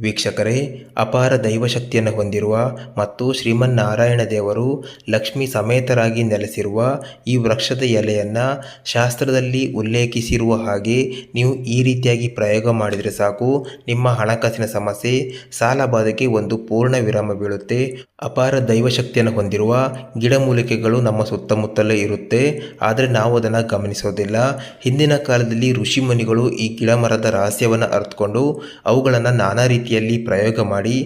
ವೀಕ್ಷಕರೇ, ಅಪಾರ ದೈವಶಕ್ತಿಯನ್ನು ಹೊಂದಿರುವ ಮತ್ತು ಶ್ರೀಮನ್ನಾರಾಯಣ ದೇವರು ಲಕ್ಷ್ಮಿ ಸಮೇತರಾಗಿ ನೆಲೆಸಿರುವ ಈ ವೃಕ್ಷದ ಎಲೆಯನ್ನು ಶಾಸ್ತ್ರದಲ್ಲಿ ಉಲ್ಲೇಖಿಸಿರುವ ಹಾಗೆ ನೀವು ಈ ರೀತಿಯಾಗಿ ಪ್ರಯೋಗ ಮಾಡಿದರೆ ಸಾಕು. ನಿಮ್ಮ ಹಣಕಾಸಿನ ಸಮಸ್ಯೆ ಸಾಲಬಾಧೆಗೆ ಒಂದು ಪೂರ್ಣ ವಿರಾಮ ಬೀಳುತ್ತೆ. ಅಪಾರ ದೈವಶಕ್ತಿಯನ್ನು ಹೊಂದಿರುವ ಗಿಡಮೂಲಿಕೆಗಳು ನಮ್ಮ ಸುತ್ತಮುತ್ತಲೇ ಇರುತ್ತೆ. ಆದರೆ ನಾವು ಅದನ್ನು ಗಮನಿಸೋದಿಲ್ಲ. ಹಿಂದಿನ ಕಾಲದಲ್ಲಿ ಋಷಿಮುನಿಗಳು ಈ ಗಿಡ ಮರದ ರಹಸ್ಯವನ್ನು ಅರ್ಥಕೊಂಡು ಅವುಗಳನ್ನು ನಾನಾ ರೀತಿಯಲ್ಲಿ ಪ್ರಯೋಗ ಮಾಡಿ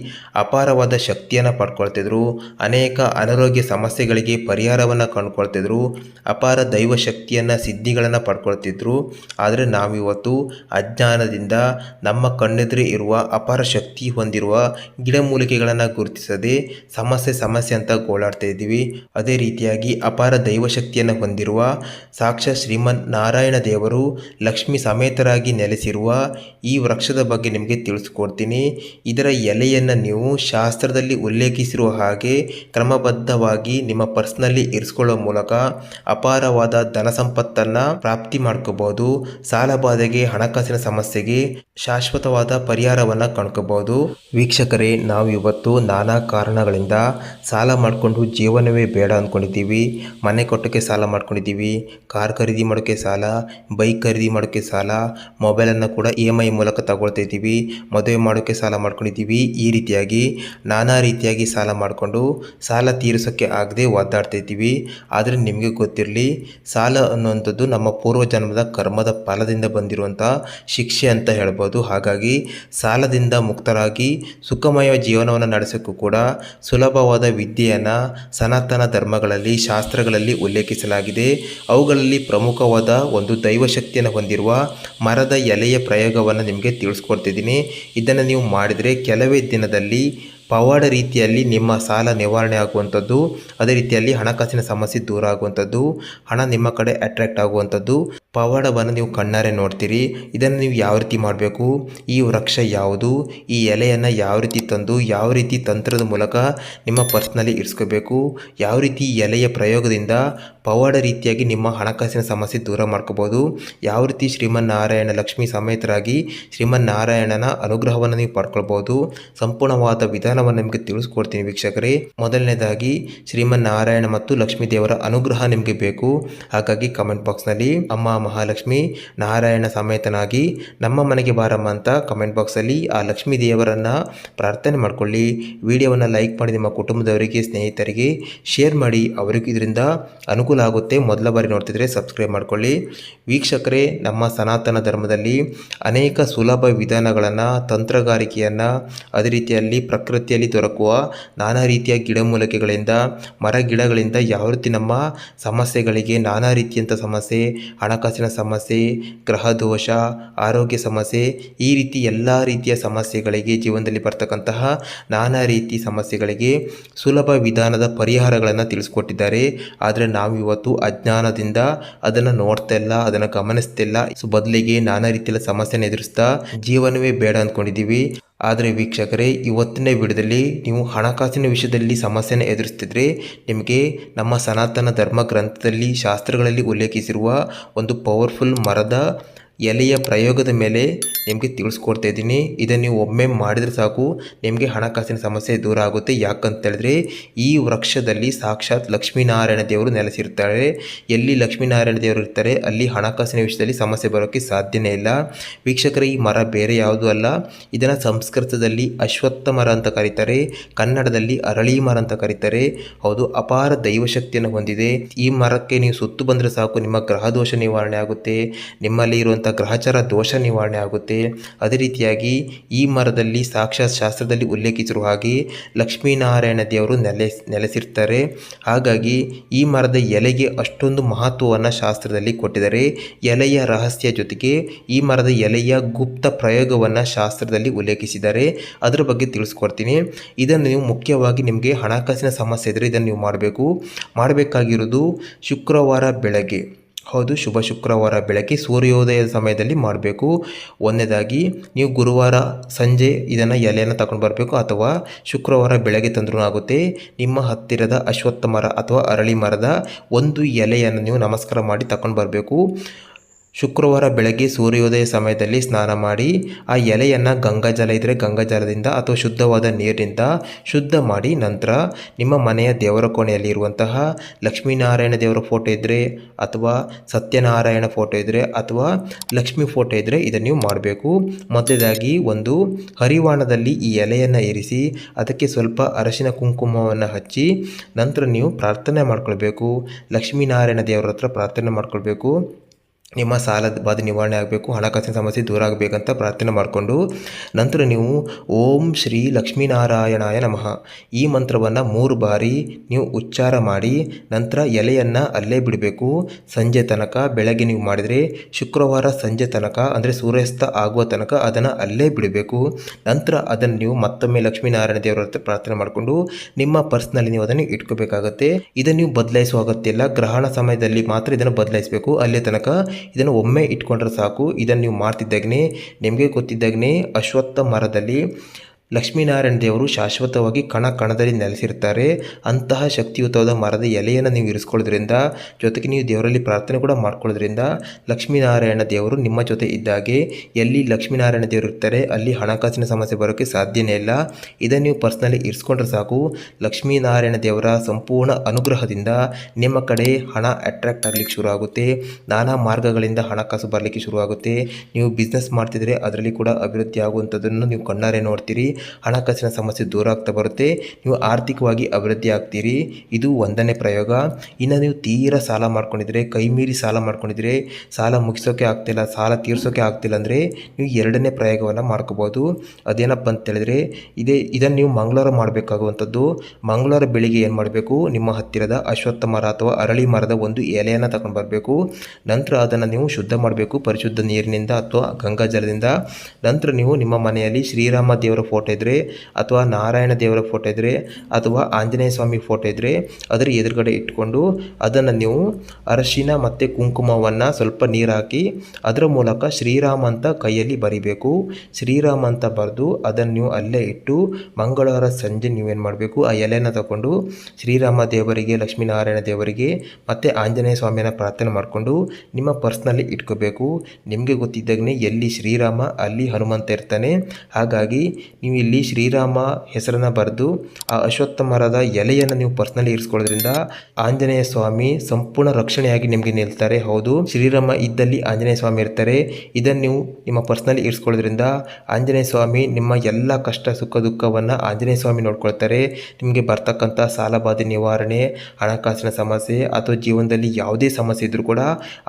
ಅಪಾರವಾದ ಶಕ್ತಿಯನ್ನು ಪಡ್ಕೊಳ್ತಿದ್ರು. ಅನೇಕ ಅನಾರೋಗ್ಯ ಸಮಸ್ಯೆಗಳಿಗೆ ಪರಿಹಾರವನ್ನು ಕಂಡುಕೊಳ್ತಿದ್ರು. ಅಪಾರ ದೈವ ಶಕ್ತಿಯನ್ನು, ಸಿದ್ಧಿಗಳನ್ನು ಪಡ್ಕೊಳ್ತಿದ್ರು. ಆದರೆ ನಾವಿವತ್ತು ಅಜ್ಞಾನದಿಂದ ನಮ್ಮ ಕಣ್ಣೆದುರೇ ಇರುವ ಅಪಾರ ಶಕ್ತಿ ಹೊಂದಿರುವ ಗಿಡಮೂಲಿಕೆಗಳನ್ನು ಗುರುತಿಸದೆ ಸಮಸ್ಯೆ ಸಮಸ್ಯೆ ಅಂತ ಗೋಳಾಡ್ತಾ ಇದ್ದೀವಿ. ಅದೇ ರೀತಿಯಾಗಿ ಅಪಾರ ದೈವ ಶಕ್ತಿಯನ್ನು ಹೊಂದಿರುವ ಸಾಕ್ಷಾತ್ ಶ್ರೀಮನ್ ನಾರಾಯಣ ದೇವರು ಲಕ್ಷ್ಮಿ ಸಮೇತರಾಗಿ ನೆಲೆಸಿರುವ ಈ ವೃಕ್ಷದ ಬಗ್ಗೆ ನಿಮಗೆ ತಿಳಿಸ್ಕೊಡ್ತೀನಿ. ಇದರ ಎಲೆಯನ್ನು ನೀವು ಶಾಸ್ತ್ರದಲ್ಲಿ ಉಲ್ಲೇಖಿಸಿರುವ ಹಾಗೆ ಕ್ರಮಬದ್ಧವಾಗಿ ನಿಮ್ಮ ಪರ್ಸ್ನಲ್ಲಿ ಇರಿಸ್ಕೊಳ್ಳೋ ಮೂಲಕ ಅಪಾರವಾದ ಧನ ಸಂಪತ್ತನ್ನು ಪ್ರಾಪ್ತಿ ಮಾಡ್ಕೋಬಹುದು ಸಾಲಬಾಧೆಗೆ ಹಣಕಾಸಿನ ಸಮಸ್ಯೆಗೆ ಶಾಶ್ವತವಾದ ಪರಿಹಾರವನ್ನು ಕಾಣ್ಕೋಬಹುದು. ವೀಕ್ಷಕರೇ, ನಾವು ಇವತ್ತು ನಾನಾ ಕಾರಣಗಳಿಂದ ಸಾಲ ಮಾಡಿಕೊಂಡು ಜೀವನವೇ ಬೇಡ ಅಂದ್ಕೊಂಡಿದ್ದೀವಿ ಮನೆ ಕೊಟ್ಟಕ್ಕೆ ಸಾಲ ಮಾಡ್ಕೊಂಡಿದ್ದೀವಿ, ಕಾರ್ ಖರೀದಿ ಮಾಡೋಕ್ಕೆ ಸಾಲ, ಬೈಕ್ ಖರೀದಿ ಮಾಡೋಕ್ಕೆ ಸಾಲ, ಮೊಬೈಲನ್ನು ಕೂಡ ಇ ಎಂ ಐ ಮೂಲಕ ತಗೊಳ್ತಾ ಇದ್ದೀವಿ, ಮದುವೆ ಮಾಡೋಕ್ಕೆ ಸಾಲ ಮಾಡ್ಕೊಂಡಿದ್ದೀವಿ. ಈ ರೀತಿಯಾಗಿ ನಾನಾ ರೀತಿಯಾಗಿ ಸಾಲ ಮಾಡಿಕೊಂಡು ಸಾಲ ತೀರಿಸೋಕ್ಕೆ ಆಗದೆ ಒದ್ದಾಡ್ತಾ ಆದರೆ ನಿಮಗೆ ಗೊತ್ತಿರಲಿ, ಸಾಲ ಅನ್ನುವಂಥದ್ದು ನಮ್ಮ ಪೂರ್ವಜನ್ಮದ ಕರ್ಮದ ಫಲದಿಂದ ಬಂದಿರುವಂಥ ಶಿಕ್ಷೆ ಅಂತ ಹೇಳ್ಬೋದು. ಹಾಗಾಗಿ ಸಾಲದಿಂದ ಮುಕ್ತರಾಗಿ ಸುಖಮಯ ಜೀವನವನ್ನು ನಡೆಸೋಕ್ಕೂ ಕೂಡ ಸುಲಭವಾದ ವಿದ್ಯೆಯನ್ನು ಸನಾತನ ಧರ್ಮಗಳಲ್ಲಿ, ಶಾಸ್ತ್ರಗಳಲ್ಲಿ ಉಲ್ಲೇಖಿಸಲಾಗಿದೆ. ಅವುಗಳಲ್ಲಿ ಪ್ರಮುಖವಾದ ಒಂದು ದೈವಶಕ್ತಿಯನ್ನು ಹೊಂದಿರುವ ಮರದ ಎಲೆಯ ಪ್ರಯೋಗವನ್ನು ನಿಮಗೆ ತಿಳಿಸ್ಕೊಡ್ತಿದ್ದೀನಿ. ಇದನ್ನು ನೀವು ಮಾಡಿದರೆ ಕೆಲವೇ ದಿನದಲ್ಲಿ ಪವಾಡ ರೀತಿಯಲ್ಲಿ ನಿಮ್ಮ ಸಾಲ ನಿವಾರಣೆ ಆಗುವಂಥದ್ದು, ಅದೇ ರೀತಿಯಲ್ಲಿ ಹಣಕಾಸಿನ ಸಮಸ್ಯೆ ದೂರ ಆಗುವಂಥದ್ದು, ಹಣ ನಿಮ್ಮ ಕಡೆ ಅಟ್ರಾಕ್ಟ್ ಆಗುವಂಥದ್ದು, ಪವಾಡವನ್ನು ನೀವು ಕಣ್ಣಾರೆ ನೋಡ್ತೀರಿ. ಇದನ್ನು ನೀವು ಯಾವ ರೀತಿ ಮಾಡಬೇಕು? ಈ ವೃಕ್ಷ ಯಾವುದು? ಈ ಎಲೆಯನ್ನು ಯಾವ ರೀತಿ ತಂದು, ಯಾವ ರೀತಿ ತಂತ್ರದ ಮೂಲಕ ನಿಮ್ಮ ಪರ್ಸ್ನಲ್ಲಿ ಇರಿಸ್ಕೋಬೇಕು? ಯಾವ ರೀತಿ ಎಲೆಯ ಪ್ರಯೋಗದಿಂದ ಪವಾಡ ರೀತಿಯಾಗಿ ನಿಮ್ಮ ಹಣಕಾಸಿನ ಸಮಸ್ಯೆ ದೂರ ಮಾಡ್ಕೋಬೋದು? ಯಾವ ರೀತಿ ಶ್ರೀಮನ್ನಾರಾಯಣ ಲಕ್ಷ್ಮೀ ಸಮೇತರಾಗಿ ಶ್ರೀಮನ್ನಾರಾಯಣನ ಅನುಗ್ರಹವನ್ನು ನೀವು ಪಡ್ಕೊಳ್ಬೋದು? ಸಂಪೂರ್ಣವಾದ ವಿಧಾನವನ್ನು ನಿಮಗೆ ತಿಳಿಸ್ಕೊಡ್ತೀನಿ ವೀಕ್ಷಕರೇ. ಮೊದಲನೇದಾಗಿ ಶ್ರೀಮನ್ನಾರಾಯಣ ಮತ್ತು ಲಕ್ಷ್ಮೀ ದೇವರ ಅನುಗ್ರಹ ನಿಮಗೆ ಬೇಕು. ಹಾಗಾಗಿ ಕಮೆಂಟ್ ಬಾಕ್ಸ್ನಲ್ಲಿ ಅಮ್ಮ ಮಹಾಲಕ್ಷ್ಮಿ, ನಾರಾಯಣ ಸಮೇತನಾಗಿ ನಮ್ಮ ಮನೆಗೆ ಬಾರಮ್ಮ ಅಂತ ಕಮೆಂಟ್ ಬಾಕ್ಸಲ್ಲಿ ಆ ಲಕ್ಷ್ಮೀ ದೇವರನ್ನು ಪ್ರಾರ್ಥನೆ ಮಾಡಿಕೊಳ್ಳಿ. ವಿಡಿಯೋವನ್ನು ಲೈಕ್ ಮಾಡಿ ನಿಮ್ಮ ಕುಟುಂಬದವರಿಗೆ, ಸ್ನೇಹಿತರಿಗೆ ಶೇರ್ ಮಾಡಿ. ಅವರಿಗೂ ಇದರಿಂದ ಅನುಕೂಲ ಆಗುತ್ತೆ. ಮೊದಲ ಬಾರಿ ನೋಡ್ತಿದ್ರೆ ಸಬ್ಸ್ಕ್ರೈಬ್ ಮಾಡಿಕೊಳ್ಳಿ. ವೀಕ್ಷಕರೇ, ನಮ್ಮ ಸನಾತನ ಧರ್ಮದಲ್ಲಿ ಅನೇಕ ಸುಲಭ ವಿಧಾನಗಳನ್ನು, ತಂತ್ರಗಾರಿಕೆಯನ್ನು ಅದೇ ರೀತಿಯಲ್ಲಿ ಪ್ರಕೃತಿಯಲ್ಲಿ ದೊರಕುವ ನಾನಾ ರೀತಿಯ ಗಿಡಮೂಲಿಕೆಗಳಿಂದ ಮರ ಗಿಡಗಳಿಂದ ಯಾವ ರೀತಿ ನಮ್ಮ ಸಮಸ್ಯೆಗಳಿಗೆ ನಾನಾ ರೀತಿಯಂಥ ಸಮಸ್ಯೆ, ಹಣಕಾಸಿನ ಸಮಸ್ಯೆ, ಗ್ರಹ ದೋಷ, ಆರೋಗ್ಯ ಸಮಸ್ಯೆ, ಈ ರೀತಿ ಎಲ್ಲ ರೀತಿಯ ಸಮಸ್ಯೆಗಳಿಗೆ, ಜೀವನದಲ್ಲಿ ಬರ್ತಕ್ಕಂತಹ ನಾನಾ ರೀತಿ ಸಮಸ್ಯೆಗಳಿಗೆ ಸುಲಭ ವಿಧಾನದ ಪರಿಹಾರಗಳನ್ನು ತಿಳಿಸ್ಕೊಟ್ಟಿದ್ದಾರೆ. ಆದರೆ ನಾವು ಇವತ್ತು ಅಜ್ಞಾನದಿಂದ ಅದನ್ನು ನೋಡ್ತಾ ಇಲ್ಲ, ಅದನ್ನು ಗಮನಿಸ್ತಿಲ್ಲ ಸೊ, ಬದಲಿಗೆ ನಾನಾ ರೀತಿಯ ಸಮಸ್ಯೆನ ಎದುರಿಸ್ತಾ ಜೀವನವೇ ಬೇಡ ಅಂದ್ಕೊಂಡಿದ್ದೀವಿ. ಆದರೆ ವೀಕ್ಷಕರೇ ಇವತ್ತಿನ ವಿಡಿಯೋದಲ್ಲಿ ನೀವು ಹಣಕಾಸಿನ ವಿಷಯದಲ್ಲಿ ಸಮಸ್ಯೆನ ಎದುರಿಸ್ತಿದ್ರೆ ನಿಮಗೆ ನಮ್ಮ ಸನಾತನ ಧರ್ಮ ಗ್ರಂಥದಲ್ಲಿ ಶಾಸ್ತ್ರಗಳಲ್ಲಿ ಉಲ್ಲೇಖಿಸಿರುವ ಒಂದು ಪವರ್ಫುಲ್ ಮರದ ಎಲೆಯ ಪ್ರಯೋಗದ ಮೇಲೆ ನಿಮಗೆ ತಿಳಿಸ್ಕೊಡ್ತಾ ಇದ್ದೀನಿ. ಇದನ್ನು ನೀವು ಒಮ್ಮೆ ಮಾಡಿದರೆ ಸಾಕು. ನಿಮಗೆ ಹಣಕಾಸಿನ ಸಮಸ್ಯೆ ದೂರ ಆಗುತ್ತೆ. ಯಾಕಂತ ಹೇಳಿದ್ರೆ, ಈ ವೃಕ್ಷದಲ್ಲಿ ಸಾಕ್ಷಾತ್ ಲಕ್ಷ್ಮೀನಾರಾಯಣ ದೇವರು ನೆಲೆಸಿರ್ತಾರೆ. ಎಲ್ಲಿ ಲಕ್ಷ್ಮೀನಾರಾಯಣ ದೇವರು ಇರ್ತಾರೆ, ಅಲ್ಲಿ ಹಣಕಾಸಿನ ವಿಷಯದಲ್ಲಿ ಸಮಸ್ಯೆ ಬರೋಕ್ಕೆ ಸಾಧ್ಯನೇ ಇಲ್ಲ. ವೀಕ್ಷಕರ, ಈ ಮರ ಬೇರೆ ಯಾವುದೂ ಅಲ್ಲ. ಇದನ್ನು ಸಂಸ್ಕೃತದಲ್ಲಿ ಅಶ್ವತ್ಥ ಮರ ಅಂತ ಕರೀತಾರೆ. ಕನ್ನಡದಲ್ಲಿ ಅರಳಿ ಮರ ಅಂತ ಕರೀತಾರೆ. ಹೌದು, ಅಪಾರ ದೈವಶಕ್ತಿಯನ್ನು ಹೊಂದಿದೆ. ಈ ಮರಕ್ಕೆ ನೀವು ಸುತ್ತು ಬಂದರೆ ಸಾಕು. ನಿಮ್ಮ ಗ್ರಹ ದೋಷ ನಿವಾರಣೆ ಆಗುತ್ತೆ. ನಿಮ್ಮಲ್ಲಿ ಇರುವಂಥ ಗ್ರಹಚಾರ ದೋಷ ನಿವಾರಣೆ ಆಗುತ್ತೆ. ಅದೇ ರೀತಿಯಾಗಿ ಈ ಮರದಲ್ಲಿ ಸಾಕ್ಷಾತ್ ಶಾಸ್ತ್ರದಲ್ಲಿ ಉಲ್ಲೇಖಿಸಿರುವ ಹಾಗೆ ಲಕ್ಷ್ಮೀನಾರಾಯಣ ದೇವರು ನೆಲೆ, ನೆಲೆಸಿರ್ತಾರೆ. ಹಾಗಾಗಿ ಈ ಮರದ ಎಲೆಗೆ ಅಷ್ಟೊಂದು ಮಹತ್ವವನ್ನು ಶಾಸ್ತ್ರದಲ್ಲಿ ಕೊಟ್ಟಿದ್ದಾರೆ. ಎಲೆಯ ರಹಸ್ಯ ಜೊತೆಗೆ ಈ ಮರದ ಎಲೆಯ ಗುಪ್ತ ಪ್ರಯೋಗವನ್ನು ಶಾಸ್ತ್ರದಲ್ಲಿ ಉಲ್ಲೇಖಿಸಿದ್ದಾರೆ. ಅದರ ಬಗ್ಗೆ ತಿಳಿಸ್ಕೊಡ್ತೀನಿ. ಇದನ್ನು ನೀವು ಮುಖ್ಯವಾಗಿ ನಿಮಗೆ ಹಣಕಾಸಿನ ಸಮಸ್ಯೆ ಇದ್ದರೆ ಇದನ್ನು ನೀವು ಮಾಡಬೇಕು. ಮಾಡಬೇಕಾಗಿರೋದು ಶುಕ್ರವಾರ ಬೆಳಗ್ಗೆ. ಹೌದು, ಶುಭ ಶುಕ್ರವಾರ ಬೆಳಗ್ಗೆ ಸೂರ್ಯೋದಯದ ಸಮಯದಲ್ಲಿ ಮಾಡಬೇಕು. ಒಂದನೇದಾಗಿ, ನೀವು ಗುರುವಾರ ಸಂಜೆ ಇದನ್ನು ಎಲೆಯನ್ನು ತಗೊಂಡು ಬರಬೇಕು ಅಥವಾ ಶುಕ್ರವಾರ ಬೆಳಗ್ಗೆ ತಂದ್ರೂ ಆಗುತ್ತೆ. ನಿಮ್ಮ ಹತ್ತಿರದ ಅಶ್ವತ್ಥ ಮರ ಅಥವಾ ಅರಳಿ ಮರದ ಒಂದು ಎಲೆಯನ್ನು ನೀವು ನಮಸ್ಕಾರ ಮಾಡಿ ತಗೊಂಡು ಬರಬೇಕು. ಶುಕ್ರವಾರ ಬೆಳಗ್ಗೆ ಸೂರ್ಯೋದಯ ಸಮಯದಲ್ಲಿ ಸ್ನಾನ ಮಾಡಿ, ಆ ಎಲೆಯನ್ನು ಗಂಗಾಜಲ ಇದ್ದರೆ ಗಂಗಾಜಲದಿಂದ ಅಥವಾ ಶುದ್ಧವಾದ ನೀರಿನಿಂದ ಶುದ್ಧ ಮಾಡಿ ನಂತರ ನಿಮ್ಮ ಮನೆಯ ದೇವರ ಕೋಣೆಯಲ್ಲಿ ಇರುವಂತಹ ಲಕ್ಷ್ಮೀನಾರಾಯಣ ದೇವರ ಫೋಟೋ ಇದ್ದರೆ ಅಥವಾ ಸತ್ಯನಾರಾಯಣ ಫೋಟೋ ಇದ್ದರೆ ಅಥವಾ ಲಕ್ಷ್ಮಿ ಫೋಟೋ ಇದ್ದರೆ ಇದನ್ನು ನೀವು ಮಾಡಬೇಕು. ಮೊದಲೇದಾಗಿ ಒಂದು ಹರಿವಾಣದಲ್ಲಿ ಈ ಎಲೆಯನ್ನು ಇರಿಸಿ, ಅದಕ್ಕೆ ಸ್ವಲ್ಪ ಅರಶಿನ ಕುಂಕುಮವನ್ನು ಹಚ್ಚಿ ನಂತರ ನೀವು ಪ್ರಾರ್ಥನೆ ಮಾಡ್ಕೊಳ್ಬೇಕು. ಲಕ್ಷ್ಮೀನಾರಾಯಣ ದೇವರ ಹತ್ರ ಪ್ರಾರ್ಥನೆ ಮಾಡ್ಕೊಳ್ಬೇಕು. ನಿಮ್ಮ ಸಾಲದ ಬಾಧೆ ನಿವಾರಣೆ ಆಗಬೇಕು, ಹಣಕಾಸಿನ ಸಮಸ್ಯೆ ದೂರ ಆಗಬೇಕಂತ ಪ್ರಾರ್ಥನೆ ಮಾಡಿಕೊಂಡು ನಂತರ ನೀವು ಓಂ ಶ್ರೀ ಲಕ್ಷ್ಮೀನಾರಾಯಣಾಯ ನಮಃ. ಈ ಮಂತ್ರವನ್ನು ಮೂರು ಬಾರಿ ನೀವು ಉಚ್ಚಾರ ಮಾಡಿ ನಂತರ ಎಲೆಯನ್ನು ಅಲ್ಲೇ ಬಿಡಬೇಕು. ಸಂಜೆ ತನಕ ಬೆಳಗ್ಗೆ ನೀವು ಮಾಡಿದರೆ ಶುಕ್ರವಾರ ಸಂಜೆ ತನಕ ಅಂದರೆ ಸೂರ್ಯಾಸ್ತ ಆಗುವ ತನಕ ಅದನ್ನು ಅಲ್ಲೇ ಬಿಡಬೇಕು. ನಂತರ ಅದನ್ನು ನೀವು ಮತ್ತೊಮ್ಮೆ ಲಕ್ಷ್ಮೀನಾರಾಯಣ ದೇವರ ಹತ್ರ ಪ್ರಾರ್ಥನೆ ಮಾಡಿಕೊಂಡು ನಿಮ್ಮ ಪರ್ಸ್ನಲ್ಲಿ ನೀವು ಅದನ್ನು ಇಟ್ಕೋಬೇಕಾಗತ್ತೆ. ಇದನ್ನು ನೀವು ಬದಲಾಯಿಸುವ ಅಗತ್ಯ ಇಲ್ಲ. ಗ್ರಹಣ ಸಮಯದಲ್ಲಿ ಮಾತ್ರ ಇದನ್ನು ಬದಲಾಯಿಸಬೇಕು. ಅಲ್ಲೇ ತನಕ ಇದನ್ನು ಒಮ್ಮೆ ಇಟ್ಕೊಂಡ್ರೆ ಸಾಕು. ಇದನ್ನು ನೀವು ಮಾಡ್ತಿದ್ದಾಗನೇ ನಿಮಗೆ ಗೊತ್ತಿದ್ದಾಗನೇ ಅಶ್ವತ್ಥ ಮರದಲ್ಲಿ ಲಕ್ಷ್ಮೀನಾರಾಯಣ ದೇವರು ಶಾಶ್ವತವಾಗಿ ಕಣ ಕಣದಲ್ಲಿ ನೆಲೆಸಿರ್ತಾರೆ. ಅಂತಹ ಶಕ್ತಿಯುತವಾದ ಮರದ ಎಲೆಯನ್ನು ನೀವು ಇರಿಸ್ಕೊಳ್ಳೋದ್ರಿಂದ, ಜೊತೆಗೆ ನೀವು ದೇವರಲ್ಲಿ ಪ್ರಾರ್ಥನೆ ಕೂಡ ಮಾಡ್ಕೊಳ್ಳೋದ್ರಿಂದ ಲಕ್ಷ್ಮೀನಾರಾಯಣ ದೇವರು ನಿಮ್ಮ ಜೊತೆ ಇದ್ದಾಗೆ. ಎಲ್ಲಿ ಲಕ್ಷ್ಮೀನಾರಾಯಣ ದೇವರು ಇರ್ತಾರೆ, ಅಲ್ಲಿ ಹಣಕಾಸಿನ ಸಮಸ್ಯೆ ಬರೋಕ್ಕೆ ಸಾಧ್ಯನೇ ಇಲ್ಲ. ಇದನ್ನು ನೀವು ಪರ್ಸ್ನಲಿ ಇರಿಸ್ಕೊಂಡ್ರೆ ಸಾಕು. ಲಕ್ಷ್ಮೀನಾರಾಯಣ ದೇವರ ಸಂಪೂರ್ಣ ಅನುಗ್ರಹದಿಂದ ನಿಮ್ಮ ಕಡೆ ಹಣ ಅಟ್ರಾಕ್ಟ್ ಆಗಲಿಕ್ಕೆ ಶುರು ಆಗುತ್ತೆ ನಾನಾ ಮಾರ್ಗಗಳಿಂದ ಹಣಕಾಸು ಬರಲಿಕ್ಕೆ ಶುರುವಾಗುತ್ತೆ. ನೀವು ಬಿಸ್ನೆಸ್ ಮಾಡ್ತಿದ್ರೆ ಅದರಲ್ಲಿ ಕೂಡ ಅಭಿವೃದ್ಧಿ ಆಗುವಂಥದ್ದನ್ನು ನೀವು ಕಣ್ಣಾರೆ ನೋಡ್ತೀರಿ. ಹಣಕಾಸಿನ ಸಮಸ್ಯೆ ದೂರ ಆಗ್ತಾ ಬರುತ್ತೆ. ನೀವು ಆರ್ಥಿಕವಾಗಿ ಅಭಿವೃದ್ಧಿ ಆಗ್ತೀರಿ. ಇದು ಒಂದನೇ ಪ್ರಯೋಗ. ಇನ್ನು ನೀವು ತೀರಾ ಸಾಲ ಮಾಡ್ಕೊಂಡಿದ್ರೆ, ಕೈ ಮೀರಿ ಸಾಲ ಮಾಡ್ಕೊಂಡಿದ್ರೆ, ಸಾಲ ಮುಗಿಸೋಕೆ ಆಗ್ತಿಲ್ಲ, ಸಾಲ ತೀರ್ಸೋಕೆ ಆಗ್ತಿಲ್ಲ ಅಂದರೆ ನೀವು ಎರಡನೇ ಪ್ರಯೋಗವನ್ನು ಮಾಡ್ಕೋಬೋದು. ಅದೇನಪ್ಪ ಅಂತ ಹೇಳಿದ್ರೆ, ಇದೇ, ಇದನ್ನು ನೀವು ಮಂಗಳವಾರ ಮಾಡಬೇಕಾಗುವಂಥದ್ದು. ಮಂಗಳವಾರ ಬೆಳಿಗ್ಗೆ ಏನು ಮಾಡಬೇಕು? ನಿಮ್ಮ ಹತ್ತಿರದ ಅಶ್ವತ್ಥ ಮರ ಅಥವಾ ಅರಳಿ ಮರದ ಒಂದು ಎಲೆಯನ್ನು ತಗೊಂಡು ಬರಬೇಕು. ನಂತರ ಅದನ್ನು ನೀವು ಶುದ್ಧ ಮಾಡಬೇಕು, ಪರಿಶುದ್ಧ ನೀರಿನಿಂದ ಅಥವಾ ಗಂಗಾ ಜಲದಿಂದ. ನಂತರ ನೀವು ನಿಮ್ಮ ಮನೆಯಲ್ಲಿ ಶ್ರೀರಾಮ ದೇವರ ಫೋಟೋ ಇದ್ದರೆ ಅಥವಾ ನಾರಾಯಣ ದೇವರ ಫೋಟೋ ಇದ್ದರೆ ಅಥವಾ ಆಂಜನೇಯ ಸ್ವಾಮಿ ಫೋಟೋ ಇದ್ದರೆ ಅದರ ಎದುರುಗಡೆ ಇಟ್ಕೊಂಡು ಅದನ್ನು ನೀವು ಅರಶಿನ ಮತ್ತು ಕುಂಕುಮವನ್ನು ಸ್ವಲ್ಪ ನೀರು ಹಾಕಿ, ಅದರ ಮೂಲಕ ಶ್ರೀರಾಮ ಅಂತ ಕೈಯಲ್ಲಿ ಬರಿಬೇಕು. ಶ್ರೀರಾಮ ಅಂತ ಬರೆದು ಅದನ್ನು ನೀವು ಅಲ್ಲೇ ಇಟ್ಟು, ಮಂಗಳವಾರ ಸಂಜೆ ನೀವೇನು ಮಾಡಬೇಕು, ಆ ಎಲೆನ ತಗೊಂಡು ಶ್ರೀರಾಮ ದೇವರಿಗೆ, ಲಕ್ಷ್ಮೀನಾರಾಯಣ ದೇವರಿಗೆ, ಮತ್ತು ಆಂಜನೇಯ ಸ್ವಾಮಿಯನ್ನು ಪ್ರಾರ್ಥನೆ ಮಾಡಿಕೊಂಡು ನಿಮ್ಮ ಪರ್ಸ್ನಲ್ಲಿ ಇಟ್ಕೋಬೇಕು. ನಿಮಗೆ ಗೊತ್ತಿದ್ದಾಗನೇ ಎಲ್ಲಿ ಶ್ರೀರಾಮ, ಅಲ್ಲಿ ಹನುಮಂತ ಇರ್ತಾನೆ. ಹಾಗಾಗಿ ನೀವು ಇಲ್ಲಿ ಶ್ರೀರಾಮ ಹೆಸರನ್ನು ಬರೆದು ಆ ಅಶ್ವತ್ಥ ಮರದ ಎಲೆಯನ್ನು ನೀವು ಪರ್ಸ್ನಲಿ ಇರಿಸ್ಕೊಳ್ಳೋದ್ರಿಂದ ಆಂಜನೇಯ ಸ್ವಾಮಿ ಸಂಪೂರ್ಣ ರಕ್ಷಣೆಯಾಗಿ ನಿಮಗೆ ನಿಲ್ತಾರೆ. ಹೌದು, ಶ್ರೀರಾಮ ಇದ್ದಲ್ಲಿ ಆಂಜನೇಯ ಸ್ವಾಮಿ ಇರ್ತಾರೆ. ಇದನ್ನು ನೀವು ನಿಮ್ಮ ಪರ್ಸ್ನಲಿ ಇರಿಸ್ಕೊಳ್ಳೋದ್ರಿಂದ ಆಂಜನೇಯ ಸ್ವಾಮಿ ನಿಮ್ಮ ಎಲ್ಲ ಕಷ್ಟ, ಸುಖ, ದುಃಖವನ್ನು ಆಂಜನೇಯ ಸ್ವಾಮಿ ನೋಡ್ಕೊಳ್ತಾರೆ. ನಿಮಗೆ ಬರ್ತಕ್ಕಂಥ ಸಾಲಬಾಧೆ ನಿವಾರಣೆ, ಹಣಕಾಸಿನ ಸಮಸ್ಯೆ ಅಥವಾ ಜೀವನದಲ್ಲಿ ಯಾವುದೇ ಸಮಸ್ಯೆ ಇದ್ದರೂ ಕೂಡ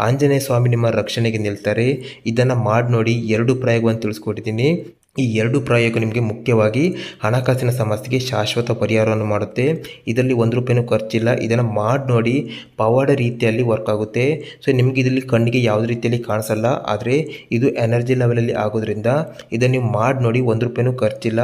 ಆಂಜನೇಯ ಸ್ವಾಮಿ ನಿಮ್ಮ ರಕ್ಷಣೆಗೆ ನಿಲ್ತಾರೆ. ಇದನ್ನು ಮಾಡಿ ನೋಡಿ ಎರಡು ಪ್ರಯೋಗವನ್ನು ತಿಳಿಸ್ಕೊಟ್ಟಿದ್ದೀನಿ. ಈ ಎರಡು ಪ್ರಯೋಗ ನಿಮಗೆ ಮುಖ್ಯವಾಗಿ ಹಣಕಾಸಿನ ಸಮಸ್ಯೆಗೆ ಶಾಶ್ವತ ಪರಿಹಾರವನ್ನು ಮಾಡುತ್ತೆ. ಇದರಲ್ಲಿ ಒಂದು ರೂಪಾಯಿನೂ ಖರ್ಚಿಲ್ಲ. ಇದನ್ನು ಮಾಡಿ ನೋಡಿ ಪವಾಡ ರೀತಿಯಲ್ಲಿ ವರ್ಕ್ ಆಗುತ್ತೆ. ಸೊ ನಿಮಗೆ ಇದರಲ್ಲಿ ಕಣ್ಣಿಗೆ ಯಾವುದೇ ರೀತಿಯಲ್ಲಿ ಕಾಣಿಸಲ್ಲ. ಆದರೆ ಇದು ಎನರ್ಜಿ ಲೆವೆಲಲ್ಲಿ ಆಗೋದ್ರಿಂದ ಇದನ್ನು ನೀವು ಮಾಡಿ ನೋಡಿ ಒಂದು ರೂಪಾಯಿನೂ ಖರ್ಚಿಲ್ಲ.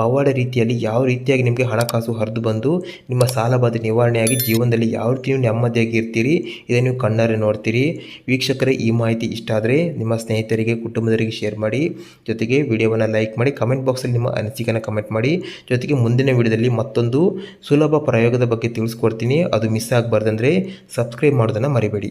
ಪವಾಡ ರೀತಿಯಲ್ಲಿ ಯಾವ ರೀತಿಯಾಗಿ ನಿಮಗೆ ಹಣಕಾಸು ಹರಿದು ಬಂದು ನಿಮ್ಮ ಸಾಲಬಾಧೆ ನಿವಾರಣೆಯಾಗಿ ಜೀವನದಲ್ಲಿ ಯಾವ ರೀತಿ ನೀವು ನೆಮ್ಮದಿಯಾಗಿ ಇರ್ತೀರಿ, ಇದನ್ನು ನೀವು ಕಣ್ಣಾರೆ ನೋಡ್ತೀರಿ. ವೀಕ್ಷಕರೇ, ಈ ಮಾಹಿತಿ ಇಷ್ಟ ಆದರೆ ನಿಮ್ಮ ಸ್ನೇಹಿತರಿಗೆ, ಕುಟುಂಬದವರಿಗೆ ಶೇರ್ ಮಾಡಿ. ಜೊತೆಗೆ ವಿಡಿಯೋವನ್ನು ಲೈಕ್ ಮಾಡಿ ಕಮೆಂಟ್ ಬಾಕ್ಸಲ್ಲಿ ನಿಮ್ಮ ಅನಿಸಿಕೆಯನ್ನು ಕಮೆಂಟ್ ಮಾಡಿ. ಜೊತೆಗೆ ಮುಂದಿನ ವಿಡಿಯೋದಲ್ಲಿ ಮತ್ತೊಂದು ಸುಲಭ ಪ್ರಯೋಗದ ಬಗ್ಗೆ ತಿಳಿಸ್ಕೊಡ್ತೀನಿ. ಅದು ಮಿಸ್ ಆಗಬಾರ್ದಂದ್ರೆ ಸಬ್ಸ್ಕ್ರೈಬ್ ಮಾಡೋದನ್ನು ಮರಿಬೇಡಿ.